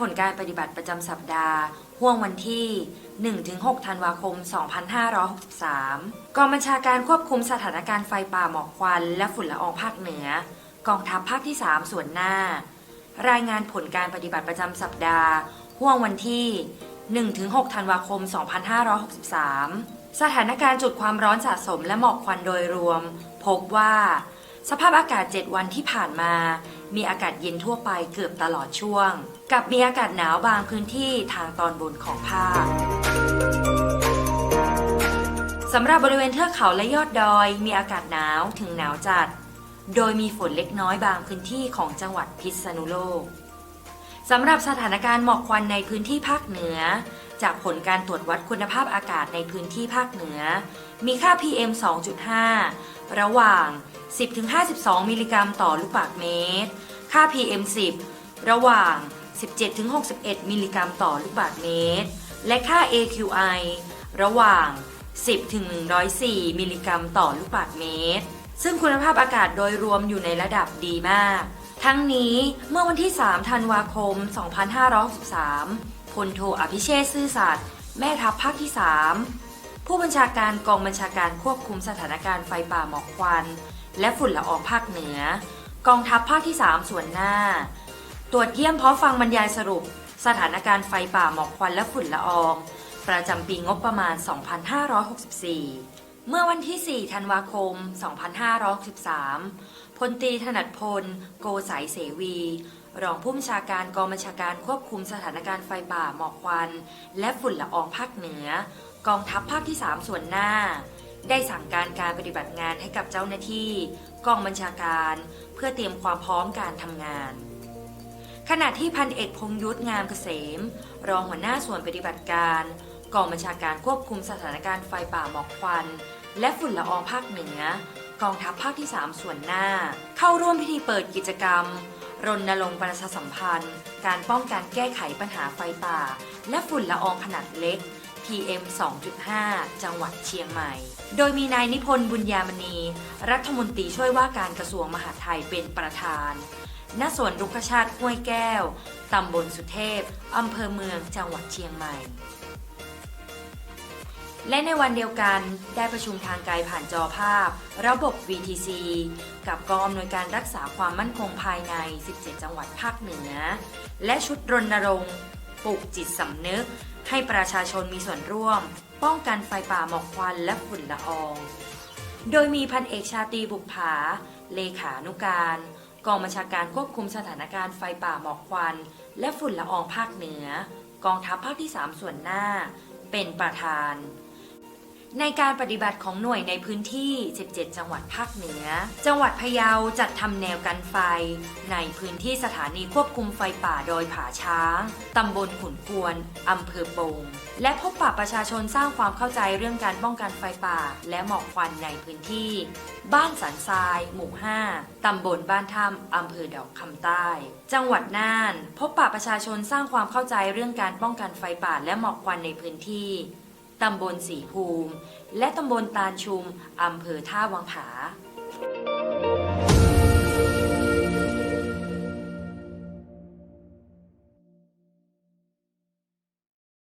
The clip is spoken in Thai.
ผลการปฏิบัติประจำสัปดาห์ห่วงวันที่ 1-6 ธันวาคม 2563 กองบัญชาการควบคุมสถานการณ์ไฟป่าหมอกควัน และฝุ่นละอองภาคเหนือ กองทัพภาคที่ 3 ส่วนหน้า รายงานผลการปฏิบัติประจำสัปดาห์ห่วงวันที่ 1-6 ธันวาคม 2563 สถานการณ์จุดความร้อนสะสมและหมอกควันโดยรวม พบว่า สภาพอากาศ 7 วันที่ผ่านมา มีอากาศเย็นทั่วไปเกือบตลอดช่วง กับมีอากาศหนาวบางพื้นที่ทางตอนบนของภาคสำหรับบริเวณเทือกเขาและยอดดอย มีอากาศหนาวถึงหนาวจัด โดยมีฝนเล็กน้อยบางพื้นที่ของจังหวัดพิษณุโลกสำหรับสถานการณ์หมอกควันในพื้นที่ภาคเหนือ จากผลการตรวจวัดคุณภาพอากาศในพื้นที่ภาคเหนือ มีค่า PM 2.5 ระหว่าง 10-52 มิลลิกรัมต่อลูกบาศก์เมตร ค่า PM 10 ระหว่าง 17-61 มิลลิกรัมต่อลูกบาศก์เมตร และค่า AQI ระหว่าง 10-104 มิลลิกรัมต่อลูกบาศก์เมตร ซึ่งคุณภาพอากาศโดยรวมอยู่ในระดับดีมาก ทั้งนี้เมื่อวันที่ 3 ธันวาคม 2563 พลโทอภิเชษซื่อสัตย์แม่ทัพภาคที่ 3 ผู้บัญชาการกองบัญชาการควบคุมสถานการณ์ไฟป่าหมอกควัน และฝุ่นละอองภาคเหนือ กองทัพภาคที่ 3 ส่วนหน้า ตรวจเยี่ยมพร้อมฟังบรรยายสรุป สถานการณ์ไฟป่าหมอกควันและฝุ่นละออง ประจำปีงบประมาณ 2564 เมื่อวันที่ 4 ธันวาคม 2563พลตรีถนัดพล โกสายเสวี รองผู้บัญชาการกองบัญชาการควบคุมสถานการณ์ไฟป่าหมอกควัน และฝุ่นละอองภาคเหนือ กองทัพภาคที่ 3 ส่วนหน้า ได้สั่งการการปฏิบัติงานให้กับเจ้าหน้าที่ กองบัญชาการ เพื่อเตรียมความพร้อมการทำงาน ขณะที่พันเอกพงยุทธงามเกษม รองหัวหน้าส่วนปฏิบัติการ กองบัญชาการควบคุมสถานการณ์ไฟป่าหมอกควัน และฝุ่นละอองภาคเหนือกองทัพภาคที่ 3 ส่วนหน้า เข้าร่วมพิธีเปิดกิจกรรม รณรงค์ประชาสัมพันธ์ การป้องกันแก้ไขปัญหาไฟป่า และฝุ่นละอองขนาดเล็ก PM 2.5 จังหวัดเชียงใหม่ โดยมีนายนิพนธ์บุญญามณี รัฐมนตรีช่วยว่าการกระทรวงมหาดไทยเป็นประธาน ณ สวนรุกชาติห้วยแก้ว ตำบลสุเทพ อำเภอเมือง จังหวัดเชียงใหม่ และในวันเดียวกันได้ประชุมทางไกลผ่านจอภาพ ระบบ VTC กับกองอำนวยการรักษาความมั่นคงภายใน 17 จังหวัดภาคเหนือ และชุดรณรงค์ปลูกจิตสำนึก ให้ประชาชนมีส่วนร่วม ป้องกันไฟป่าหมอกควันและฝุ่นละออง โดยมีพันเอกชาตรีบุกผา เลขานุการ กองบัญชาการควบคุมสถานการณ์ไฟป่าหมอกควัน และฝุ่นละอองภาคเหนือ กองทัพภาคที่ 3 ส่วนหน้า เป็นประธาน ในการปฏิบัติของหน่วยในพื้นที่ 17 จังหวัดภาคเหนือ จังหวัดพะเยาจัดทำแนวกันไฟ ในพื้นที่สถานีควบคุมไฟป่าดอยผาช้างตำบลขุนกวนอำเภอปง และพบปะประชาชนสร้างความเข้าใจเรื่องการป้องกันไฟป่า และหมอกควันในพื้นที่ บ้านสันทราย หมู่ 5 ตำบลบ้านถ้ำอำเภอดอกคำใต้ จังหวัดน่าน พบปะประชาชนสร้างความเข้าใจเรื่องการป้องกันไฟป่าและหมอกควันในพื้นที่ ตำบลสีภูมิ และตำบลตาลชุม อำเภอท่าวังผา